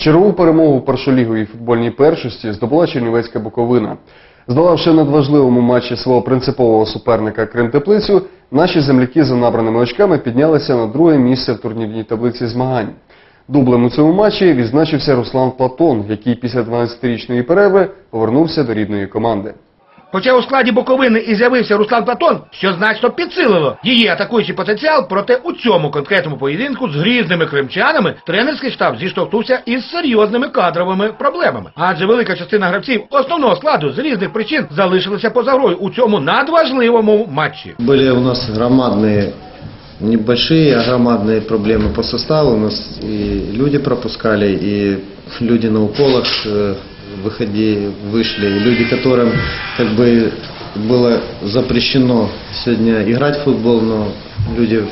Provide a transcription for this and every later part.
Чергову перемогу в першоліговій футбольній першості здобула Чернівецька Буковина. Здолавши надважливому матчі свого принципового суперника Крим-Теплицю, наші земляки за набраними очками піднялися на друге місце в турнірній таблиці змагань. Дублем у цьому матчі відзначився Руслан Платон, який після 12-річної перерви повернувся до рідної команди. Хоча у складі Буковини і з'явився Руслан Платон, що значно підсилило її атакуючий потенціал, проте у цьому конкретному поєдинку з грізними кримчанами тренерський штаб зіштовхнувся із серйозними кадровими проблемами. Адже велика частина гравців основного складу з різних причин залишилася поза грою у цьому надважливому матчі. Были у нас громадные, небольшие, а громадные проблемы по составу. У нас и люди пропускали, и люди на уколах э, выходи, вышли, и люди, которым как бы было запрещено сегодня играть в футбол, но люди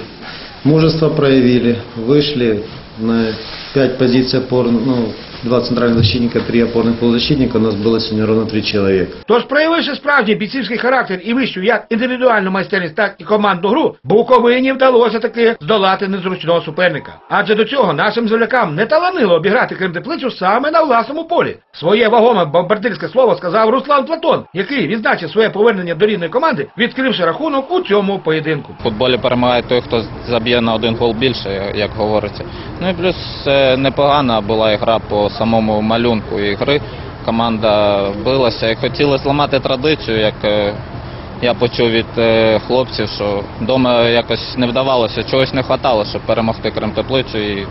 мужество проявили, вышли на 5 позиций опор, ну, два центральных защитника, три опорных полузащитника, у нас было сегодня ровно три человека. Тож, проявивши справжній бійцівський характер і вищу як індивідуальну майстерність, так і командну гру, Буковині вдалося таки здолати незручного суперника. Адже до цього нашим землякам не таланило обіграти Кримтеплицю саме на власному полі. Своє вагоме бомбардирське слово сказав Руслан Платон, який відзначив своє повернення до рідної команди, відкривши рахунок у цьому поєдинку. В футболі перемагає той, хто заб'є на один гол більше, як говориться. Ну і плюс е, непогана була гра по самому малюнку ігри. Команда билася і хотіли зламати традицію, як е, я почув від е, хлопців, що вдома якось не вдавалося, чогось не вистачало, щоб перемогти Кримтеплицю. І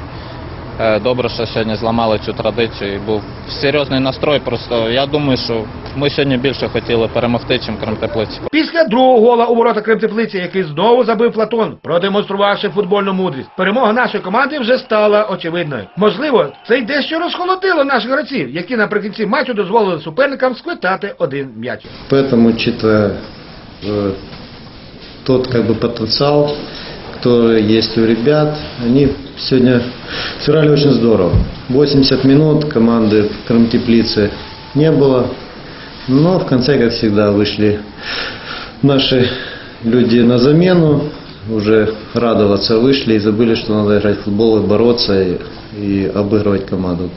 добре, що сьогодні зламали цю традицію. І був серйозний настрой. Просто я думаю, що ми сьогодні більше хотіли перемогти, ніж Кримтеплицю. Після другого гола у ворота Кримтеплиці, який знову забив Платон, продемонструвавши футбольну мудрість, перемога нашої команди вже стала очевидною. Можливо, це й дещо розхолодило наших гравців, які наприкінці матчу дозволили суперникам сквитати один м'яч. Поэтому, учитывая э, тот как бы потенциал, Который есть у ребят, они сегодня сыграли очень здорово. 80 минут команды в Крым-Теплице не было, но в конце, как всегда, вышли наши люди на замену, уже радоваться вышли и забыли, что надо играть в футбол и бороться и, и обыгрывать команду.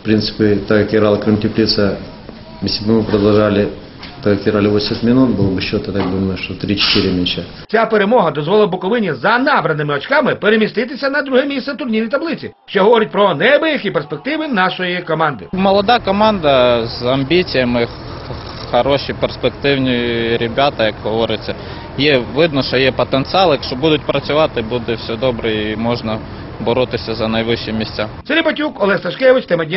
В принципе, так как играла Крым-Теплица, если бы мы продолжали играли 80 минут, был бы счет, я так думаю, что 3-4 мяча. Ця перемога дозволила Буковині за набраними очками переміститися на друге місце турнірній таблиці, що говорить про небиякі перспективи нашої команди. Молода команда з амбіціями, хороші перспективні ребята, як говориться. Є видно, що є потенціал. Якщо будуть працювати, буде все добре і можна боротися за найвищі місця. Сергій Батюк, Олег Сашкевич, тема дня